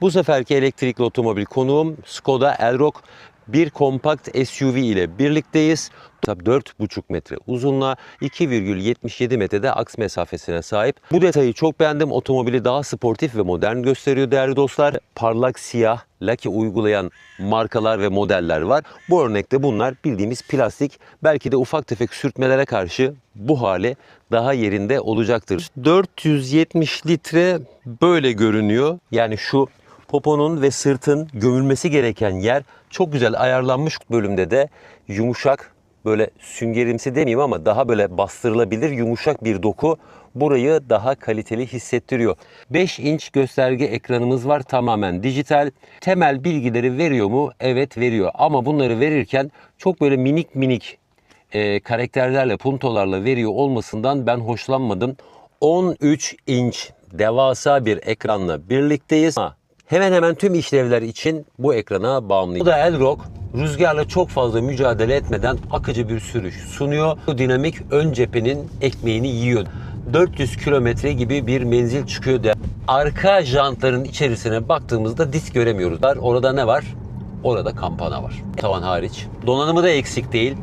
Bu seferki elektrikli otomobil konuğum Skoda Elroq bir kompakt SUV ile birlikteyiz. Tabii 4,5 metre uzunluğa 2,77 metrede aks mesafesine sahip. Bu detayı çok beğendim. Otomobili daha sportif ve modern gösteriyor değerli dostlar. Parlak siyah laki uygulayan markalar ve modeller var. Bu örnekte bunlar bildiğimiz plastik. Belki de ufak tefek sürtmelere karşı bu hali daha yerinde olacaktır. 470 litre böyle görünüyor. Yani şu poponun ve sırtın gömülmesi gereken yer çok güzel ayarlanmış bölümde de yumuşak böyle süngerimsi demeyeyim ama daha böyle bastırılabilir yumuşak bir doku burayı daha kaliteli hissettiriyor. 5 inç gösterge ekranımız var tamamen dijital. Temel bilgileri veriyor mu? Evet veriyor ama bunları verirken çok böyle minik minik e, karakterlerle, puntolarla veriyor olmasından ben hoşlanmadım. 13 inç devasa bir ekranla birlikteyiz. Ha, Hemen hemen tüm işlevler için bu ekrana bağımlıyız. Bu da Elroq rüzgarla çok fazla mücadele etmeden akıcı bir sürüş sunuyor. Bu dinamik ön cephenin ekmeğini yiyor. 400 kilometre gibi bir menzil çıkıyor. De. Arka jantların içerisine baktığımızda disk göremiyoruz. Orada ne var? Orada kampana var. Tavan hariç. Donanımı da eksik değil.